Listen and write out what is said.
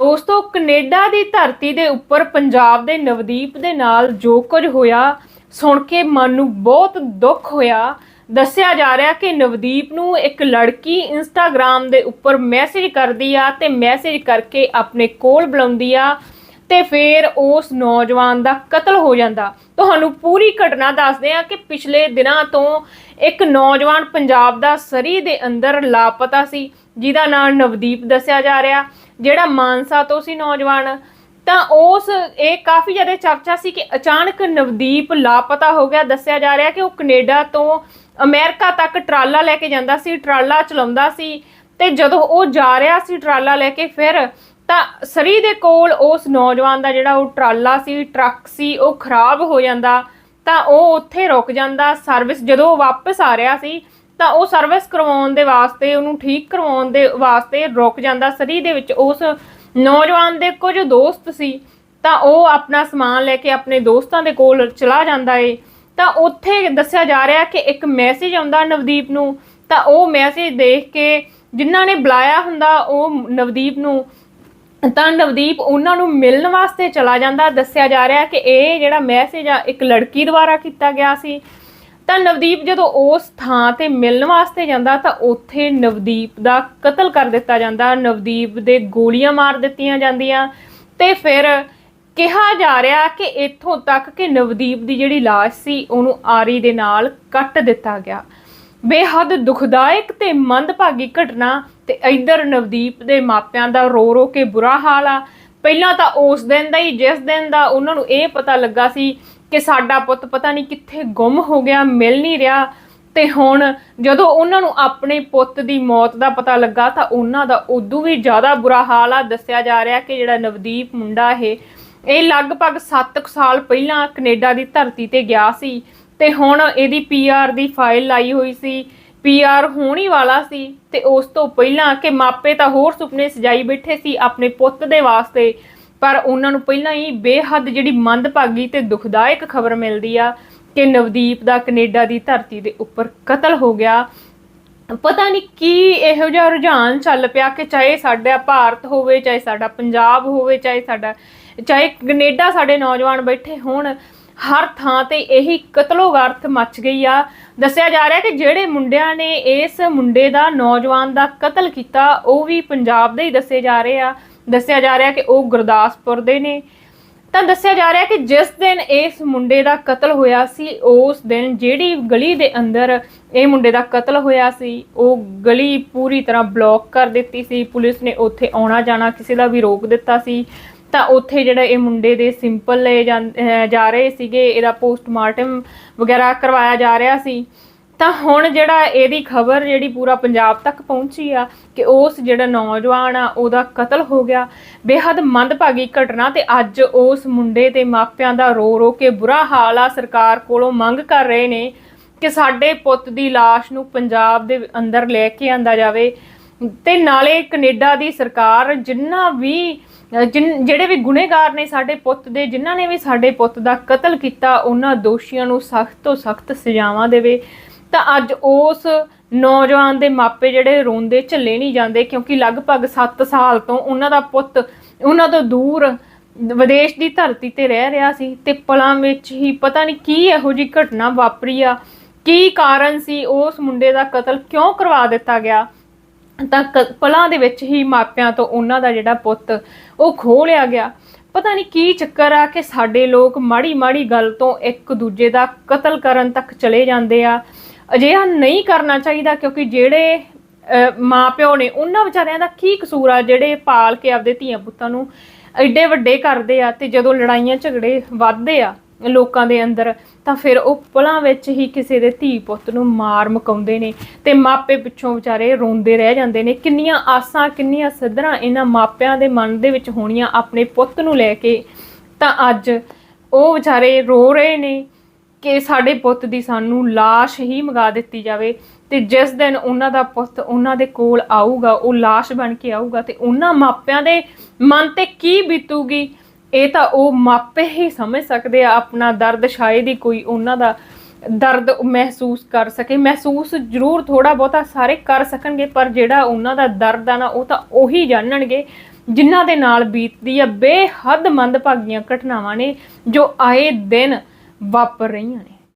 ਦੋਸਤੋ, ਕੈਨੇਡਾ ਦੀ ਧਰਤੀ ਦੇ ਉੱਪਰ ਪੰਜਾਬ ਦੇ ਨਵਦੀਪ ਦੇ ਨਾਲ ਜੋ ਕੁਝ ਹੋਇਆ, ਸੁਣ ਕੇ ਮਨ ਨੂੰ ਬਹੁਤ ਦੁੱਖ ਹੋਇਆ। ਦੱਸਿਆ ਜਾ ਰਿਹਾ ਕਿ ਨਵਦੀਪ ਨੂੰ ਇੱਕ ਲੜਕੀ ਇੰਸਟਾਗ੍ਰam ਦੇ ਉੱਪਰ ਮੈਸੇਜ ਕਰਦੀ ਆ ਤੇ ਮੈਸੇਜ ਕਰਕੇ ਆਪਣੇ ਕੋਲ ਬੁਲਾਉਂਦੀ ਆ ਤੇ ਫਿਰ ਉਸ ਨੌਜਵਾਨ ਦਾ ਕਤਲ ਹੋ ਜਾਂਦਾ। ਤੁਹਾਨੂੰ ਪੂਰੀ ਘਟਨਾ ਦੱਸਦੇ ਆ ਕਿ ਪਿਛਲੇ ਦਿਨਾਂ ਤੋਂ ਇੱਕ ਨੌਜਵਾਨ ਪੰਜਾਬ ਦਾ ਸਰੀ ਦੇ ਅੰਦਰ ਲਾਪਤਾ ਸੀ, ਜਿਹਦਾ ਨਾਮ ਨਵਦੀਪ ਦੱਸਿਆ ਜਾ ਰਿਹਾ। ਜਿਹੜਾ ਮਾਨਸਾ ਤੋਂ ਸੀ ਨੌਜਵਾਨ, ਤਾਂ ਉਸ, ਇਹ ਕਾਫੀ ਜ਼ਿਆਦਾ ਚਰਚਾ ਸੀ ਕਿ ਅਚਾਨਕ ਨਵਦੀਪ ਲਾਪਤਾ ਹੋ ਗਿਆ। ਦੱਸਿਆ ਜਾ ਰਿਹਾ ਕਿ ਉਹ ਕੈਨੇਡਾ ਤੋਂ ਅਮਰੀਕਾ ਤੱਕ ਟਰਾਲਾ ਲੈ ਕੇ ਜਾਂਦਾ ਸੀ, ਟਰਾਲਾ ਚਲਾਉਂਦਾ ਸੀ ਤੇ ਜਦੋਂ ਉਹ ਜਾ ਰਿਹਾ ਸੀ ਟਰਾਲਾ ਲੈ ਕੇ ਫਿਰ, ਤਾਂ ਸਰੀ ਦੇ ਕੋਲ ਉਸ ਨੌਜਵਾਨ ਦਾ ਜਿਹੜਾ ਉਹ ਟਰਾਲਾ ਸੀ, ਟਰੱਕ ਸੀ, ਉਹ ਖਰਾਬ ਹੋ ਜਾਂਦਾ ਤਾਂ ਉਹ ਉੱਥੇ ਰੁਕ ਜਾਂਦਾ। ਸਰਵਿਸ ਜਦੋਂ ਉਹ ਵਾਪਸ ਆ ਰਿਹਾ ਸੀ ਤਾਂ ਉਹ ਸਰਵਿਸ ਕਰਵਾਉਣ ਦੇ ਵਾਸਤੇ, ਉਹਨੂੰ ਠੀਕ ਕਰਵਾਉਣ ਦੇ ਵਾਸਤੇ ਰੁਕ ਜਾਂਦਾ। ਸਰੀ ਦੇ ਵਿੱਚ ਉਸ ਨੌਜਵਾਨ ਦੇ ਕੁਝ ਦੋਸਤ ਸੀ, ਤਾਂ ਉਹ ਆਪਣਾ ਸਮਾਨ ਲੈ ਕੇ ਆਪਣੇ ਦੋਸਤਾਂ ਦੇ ਕੋਲ ਚਲਾ ਜਾਂਦਾ ਏ। ਤਾਂ ਉੱਥੇ ਦੱਸਿਆ ਜਾ ਰਿਹਾ ਕਿ ਇੱਕ ਮੈਸੇਜ ਆਉਂਦਾ ਨਵਦੀਪ ਨੂੰ, ਤਾਂ ਉਹ ਮੈਸੇਜ ਦੇਖ ਕੇ ਜਿਨ੍ਹਾਂ ਨੇ ਬੁਲਾਇਆ ਹੁੰਦਾ, ਉਹ ਨਵਦੀਪ ਨੂੰ, ਤਾਂ ਨਵਦੀਪ ਉਹਨਾਂ ਨੂੰ ਮਿਲਣ ਵਾਸਤੇ ਚਲਾ ਜਾਂਦਾ। ਦੱਸਿਆ ਜਾ ਰਿਹਾ ਕਿ ਇਹ ਜਿਹੜਾ ਮੈਸੇਜ ਆ, ਇੱਕ ਲੜਕੀ ਦੁਆਰਾ ਕੀਤਾ ਗਿਆ ਸੀ। ਤਾਂ ਨਵਦੀਪ ਜਦੋਂ ਉਸ ਥਾਂ ਤੇ ਮਿਲਣ ਵਾਸਤੇ ਜਾਂਦਾ ਤਾਂ ਉੱਥੇ ਨਵਦੀਪ ਦਾ ਕਤਲ ਕਰ ਦਿੱਤਾ ਜਾਂਦਾ। ਨਵਦੀਪ ਦੇ ਗੋਲੀਆਂ ਮਾਰ ਦਿੱਤੀਆਂ ਜਾਂਦੀਆਂ ਤੇ ਫਿਰ ਕਿਹਾ ਜਾ ਰਿਹਾ ਕਿ ਇੱਥੋਂ ਤੱਕ ਕਿ ਨਵਦੀਪ ਦੀ ਜਿਹੜੀ ਲਾਸ਼ ਸੀ ਉਹਨੂੰ ਆਰੀ ਦੇ ਨਾਲ ਕੱਟ ਦਿੱਤਾ ਗਿਆ। ਬੇਹੱਦ ਦੁਖਦਾਇਕ ਤੇ ਮੰਦਭਾਗੀ ਘਟਨਾ ਤੇ ਇਧਰ ਨਵਦੀਪ ਦੇ ਮਾਪਿਆਂ ਦਾ ਰੋ ਰੋ ਕੇ ਬੁਰਾ ਹਾਲ ਆ। ਪਹਿਲਾਂ ਤਾਂ ਉਸ ਦਿਨ ਦਾ ਹੀ, ਜਿਸ ਦਿਨ ਦਾ ਉਹਨਾਂ ਨੂੰ ਇਹ ਪਤਾ ਲੱਗਾ ਸੀ ਕਿ ਸਾਡਾ ਪੁੱਤ ਪਤਾ ਨਹੀਂ ਕਿੱਥੇ ਗੁੰਮ ਹੋ ਗਿਆ, ਮਿਲ ਨਹੀਂ ਰਿਹਾ। ਤੇ ਹੁਣ ਜਦੋਂ ਉਹਨਾਂ ਨੂੰ ਆਪਣੇ ਪੁੱਤ ਦੀ ਮੌਤ ਦਾ ਪਤਾ ਲੱਗਾ ਤਾਂ ਉਹਨਾਂ ਦਾ ਉਦੋਂ ਵੀ ਜ਼ਿਆਦਾ ਬੁਰਾ ਹਾਲ ਆ। ਦੱਸਿਆ ਜਾ ਰਿਹਾ ਕਿ ਜਿਹੜਾ ਨਵਦੀਪ ਮੁੰਡਾ ਇਹ ਇਹ ਲਗਭਗ 7 ਸਾਲ ਪਹਿਲਾਂ ਕੈਨੇਡਾ ਦੀ ਧਰਤੀ ਤੇ ਗਿਆ ਸੀ। ਤੇ ਹੁਣ ਇਹਦੀ ਪੀਆਰ ਦੀ ਫਾਈਲ ਲਾਈ ਹੋਈ ਸੀ। ਪੀਆਰ ਹੋਣੀ ਵਾਲਾ ਸੀ ਤੇ ਉਸ ਤੋਂ ਪਹਿਲਾਂ ਕਿ ਮਾਪੇ ਤਾਂ ਹੋਰ ਸੁਪਨੇ ਸਜਾਈ ਬੈਠੇ ਸੀ ਆਪਣੇ ਪੁੱਤ ਦੇ ਵਾਸਤੇ। ਪਰ ਉਹਨਾਂ ਨੂੰ ਪਹਿਲਾਂ ਹੀ ਬੇਹੱਦ ਜਿਹੜੀ ਮੰਦਭਾਗੀ ਤੇ ਦੁਖਦਾਇਕ ਖਬਰ ਮਿਲਦੀ ਆ ਕਿ ਨਵਦੀਪ ਦਾ ਕੈਨੇਡਾ ਦੀ ਧਰਤੀ ਦੇ ਉੱਪਰ ਕਤਲ ਹੋ ਗਿਆ। ਪਤਾ ਨਹੀਂ ਕੀ ਇਹੋ ਜਿਹਾ ਰੁਝਾਨ ਚੱਲ ਪਿਆ ਕਿ ਚਾਹੇ ਸਾਡਾ ਭਾਰਤ ਹੋਵੇ, ਚਾਹੇ ਸਾਡਾ ਪੰਜਾਬ ਹੋਵੇ, ਚਾਹੇ ਸਾਡਾ, ਚਾਹੇ ਕੈਨੇਡਾ ਸਾਡੇ ਨੌਜਵਾਨ ਬੈਠੇ ਹੋਣ, ਹਰ ਥਾਂ ਤੇ ਇਹੀ ਕਤਲੋਗਾਰਥ ਮੱਚ ਗਈ ਆ। ਦੱਸਿਆ ਜਾ ਰਿਹਾ ਕਿ ਜਿਹੜੇ ਮੁੰਡਿਆਂ ਨੇ ਇਸ ਮੁੰਡੇ ਦਾ, ਨੌਜਵਾਨ ਦਾ ਕਤਲ ਕੀਤਾ, ਉਹ ਵੀ ਪੰਜਾਬ ਦੇ ਹੀ ਦੱਸੇ ਜਾ ਰਹੇ ਆ। ਦੱਸਿਆ ਜਾ ਰਿਹਾ ਕਿ ਉਹ ਗੁਰਦਾਸਪੁਰ ਦੇ ਨੇ। ਤਾਂ ਦੱਸਿਆ ਜਾ ਰਿਹਾ ਕਿ ਜਿਸ ਦਿਨ ਇਸ ਮੁੰਡੇ ਦਾ ਕਤਲ ਹੋਇਆ ਸੀ, ਉਸ ਦਿਨ ਜਿਹੜੀ ਗਲੀ ਦੇ ਅੰਦਰ ਇਹ ਮੁੰਡੇ ਦਾ ਕਤਲ ਹੋਇਆ ਸੀ, ਉਹ ਗਲੀ ਪੂਰੀ ਤਰ੍ਹਾਂ ਬਲੌਕ ਕਰ ਦਿੱਤੀ ਸੀ। ਪੁਲਿਸ ਨੇ ਉੱਥੇ ਆਉਣਾ ਜਾਣਾ ਕਿਸੇ ਦਾ ਵੀ ਰੋਕ ਦਿੱਤਾ ਸੀ। ਤਾਂ ਉੱਥੇ ਜਿਹੜਾ ਇਹ ਮੁੰਡੇ ਦੇ ਸਿੰਪਲ ਲਏ ਜਾਂ- ਜਾ ਰਹੇ ਸੀਗੇ, ਇਹਦਾ ਪੋਸਟਮਾਰਟਮ ਵਗੈਰਾ ਕਰਵਾਇਆ ਜਾ ਰਿਹਾ ਸੀ। ਤਾਂ ਹੁਣ ਜਿਹੜਾ ਇਹਦੀ ਖਬਰ ਜਿਹੜੀ ਪੂਰਾ ਪੰਜਾਬ ਤੱਕ ਪਹੁੰਚੀ ਆ ਕਿ ਉਸ ਜਿਹੜਾ ਨੌਜਵਾਨ ਆ, ਉਹਦਾ ਕਤਲ ਹੋ ਗਿਆ। ਬੇਹੱਦ ਮੰਦਭਾਗੀ ਘਟਨਾ ਤੇ ਅੱਜ ਉਸ ਮੁੰਡੇ ਤੇ ਮਾਪਿਆਂ ਦਾ ਰੋ ਰੋ ਕੇ ਬੁਰਾ ਹਾਲ ਆ। ਸਰਕਾਰ ਕੋਲੋਂ ਮੰਗ ਕਰ ਰਹੇ ਨੇ ਕਿ ਸਾਡੇ ਪੁੱਤ ਦੀ ਲਾਸ਼ ਨੂੰ ਪੰਜਾਬ ਦੇ ਅੰਦਰ ਲੈ ਕੇ ਆਂਦਾ ਜਾਵੇ। ਤੇ ਨਾਲੇ ਕੈਨੇਡਾ ਦੀ ਸਰਕਾਰ ਜਿੰਨਾ ਵੀ ਅਹ ਜਿਹੜੇ ਵੀ ਗੁਨੇਗਾਰ ਨੇ ਸਾਡੇ ਪੁੱਤ ਦੇ, ਜਿਨ੍ਹਾਂ ਨੇ ਵੀ ਸਾਡੇ ਪੁੱਤ ਦਾ ਕਤਲ ਕੀਤਾ, ਉਹਨਾਂ ਦੋਸ਼ੀਆਂ ਨੂੰ ਸਖਤ ਤੋਂ ਸਖਤ ਸਜ਼ਾਵਾਂ ਦੇਵੇ। ਤਾਂ ਅੱਜ ਉਸ ਨੌਜਵਾਨ ਦੇ ਮਾਪੇ ਜਿਹੜੇ ਰੋਂਦੇ ਝੱਲੇ ਨਹੀਂ ਜਾਂਦੇ ਕਿਉਂਕਿ ਲਗਭਗ 7 ਸਾਲ ਤੋਂ ਉਹਨਾਂ ਦਾ ਪੁੱਤ, ਉਹਨਾਂ ਤੋਂ ਦੂਰ ਵਿਦੇਸ਼ ਦੀ ਧਰਤੀ ਤੇ ਰਹਿ ਰਿਹਾ ਸੀ ਤੇ ਪਲਾਂ ਵਿੱਚ ਹੀ ਪਤਾ ਨਹੀਂ ਕੀ ਇਹੋ ਜੀ ਘਟਨਾ ਵਾਪਰੀ ਆ, ਕੀ ਕਾਰਨ ਸੀ ਉਸ ਮੁੰਡੇ ਦਾ ਕਤਲ, ਕਿਉਂ ਕਰਵਾ ਦਿੱਤਾ ਗਿਆ? ਤਾਂ ਕ- ਪਲਾਂ ਦੇ ਵਿੱਚ ਹੀ ਮਾਪਿਆਂ ਤੋਂ ਉਹਨਾਂ ਦਾ ਜਿਹੜਾ ਪੁੱਤ, ਉਹ ਖੋਹ ਲਿਆ ਗਿਆ। ਪਤਾ ਨਹੀਂ ਕੀ ਚੱਕਰ ਆ ਕਿ ਸਾਡੇ ਲੋਕ ਮਾੜੀ ਮਾੜੀ ਗੱਲ ਤੋਂ ਇੱਕ ਦੂਜੇ ਦਾ ਕਤਲ ਕਰਨ ਤੱਕ ਚਲੇ ਜਾਂਦੇ ਆ। ਅਜਿਹਾ ਨਹੀਂ ਕਰਨਾ ਚਾਹੀਦਾ ਕਿਉਂਕਿ ਜਿਹੜੇ ਅਹ, ਮਾਪਿਓ ਨੇ ਉਹਨਾਂ ਵਿਚਾਰਿਆਂ ਦਾ ਕੀ ਕਸੂਰ ਆ ਜਿਹੜੇ ਪਾਲ ਕੇ ਆਪਦੇ ਧੀਆਂ ਪੁੱਤਾਂ ਨੂੰ ਐਡੇ ਵੱਡੇ ਕਰਦੇ ਆ ਤੇ ਜਦੋਂ ਲੜਾਈਆਂ ਝਗੜੇ ਵੱਧਦੇ ਆ ਲੋਕਾਂ ਦੇ ਅੰਦਰ ਤਾਂ ਫਿਰ ਉਹ ਪਲਾਂ ਵਿੱਚ ਹੀ ਕਿਸੇ ਦੇ ਧੀ ਪੁੱਤ ਨੂੰ ਮਾਰ ਮਕਾਉਂਦੇ ਨੇ ਤੇ ਮਾਪੇ ਪਿੱਛੋਂ ਵਿਚਾਰੇ ਰੋਂਦੇ ਰਹਿ ਜਾਂਦੇ ਨੇ। ਕਿੰਨੀਆਂ ਆਸਾਂ ਕਿੰਨੀਆਂ ਸੱਧਰਾਂ ਇਹਨਾਂ ਮਾਪਿਆਂ ਦੇ ਮਨ ਦੇ ਵਿੱਚ ਹੋਣੀਆਂ ਆਪਣੇ ਪੁੱਤ ਨੂੰ ਲੈ ਕੇ। ਤਾਂ ਅੱਜ ਉਹ ਵਿਚਾਰੇ ਰੋ ਰਹੇ ਨੇ ਕਿ ਸਾਡੇ ਪੁੱਤ ਦੀ ਸਾਨੂੰ লাশ ਹੀ ਮੰਗਾ ਦਿੱਤੀ ਜਾਵੇ ਤੇ ਜਿਸ ਦਿਨ ਉਹਨਾਂ ਦਾ ਪੁੱਤ ਉਹਨਾਂ ਦੇ ਕੋਲ ਆਊਗਾ ਉਹ লাশ ਬਣ ਕੇ ਆਊਗਾ ਤੇ ਉਹਨਾਂ ਮਾਪਿਆਂ ਦੇ ਮਨ ਤੇ ਕੀ ਬੀਤੂਗੀ ਇਹ ਤਾਂ ਉਹ ਮਾਪੇ ਹੀ ਸਮਝ ਸਕਦੇ ਆ ਆਪਣਾ ਦਰਦ ਸ਼ਾਇਦ ਹੀ ਕੋਈ ਉਹਨਾਂ ਦਾ ਦਰਦ ਮਹਿਸੂਸ ਕਰ ਸਕੇ ਮਹਿਸੂਸ ਜ਼ਰੂਰ ਥੋੜਾ ਬਹੁਤਾ ਸਾਰੇ ਕਰ ਸਕਣਗੇ ਪਰ ਜਿਹੜਾ ਉਹਨਾਂ ਦਾ ਦਰਦ ਆ ਨਾ ਉਹ ਤਾਂ ਉਹੀ ਜਾਣਨਗੇ ਜਿਨ੍ਹਾਂ ਦੇ ਨਾਲ ਬੀਤਦੀ ਆ ਬੇਹੱਦ ਮੰਦਭਾਗੀਆਂ ਘਟਨਾਵਾਂ ਨੇ ਜੋ ਆਏ ਦਿਨ ਵਾਪਰ ਰਹੀਆਂ ਨੇ